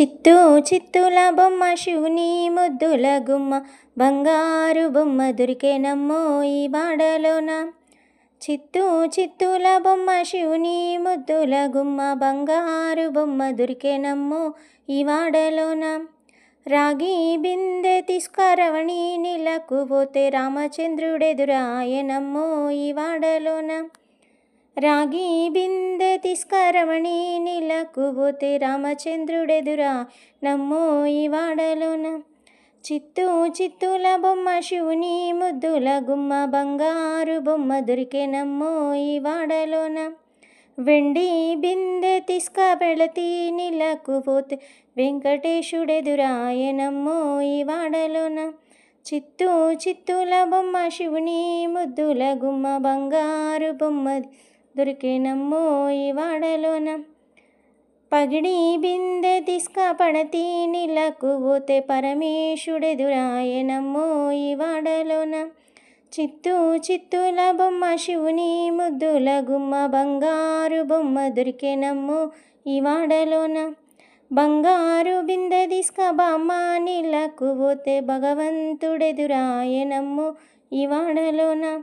చిత్తూ చిత్తుల బొమ్మ శివుని ముద్దుల గుమ్మ బంగారు బొమ్మ దొరికేనమ్మో ఈ వాడలోన చిత్తూ చిత్తుల బొమ్మ శివుని ముద్దుల గుమ్మ బంగారు బొమ్మ దొరికేనమ్మో ఈ వాడలోన. రాగి బిందె తీసుకరవణి నీలకు పోతే రామచంద్రుడెదురాయనమ్మో ఈ వాడలోన. రాగి బిందె తిస్కరమణి నిలకుబోతే రామచంద్రుడెదురా నమ్మో ఈ వాడలోన. చిత్తూ చిత్తుల బొమ్మ శివుని ముద్దుల గుమ్మ బంగారు బొమ్మ దొరికేనమ్మో ఈ వాడలోన. వెండి బిందె తీసుక పెళతి నిలకుపోతే పోతే వెంకటేశుడెదురాయనమ్మో ఈ వాడలోన. చిత్తూ చిత్తుల బొమ్మ శివుని ముద్దుల గుమ్మ బంగారు బొమ్మ దొరికేనమ్మో ఈ వాడలోన. పగిడి బిందె తీసుక పడతి నీళ్ళకు పోతే పరమేశుడెదురాయనమ్మో ఈ వాడలోన. చిత్తూ చిత్తుల బొమ్మ శివుని ముద్దుల గుమ్మ బంగారు బొమ్మ దొరికేనమ్మో ఈ వాడలోన. బంగారు బిందె తీసుక బామ్మ నీళ్ళకు పోతే భగవంతుడెదురాయనమ్మో ఈ వాడలోన.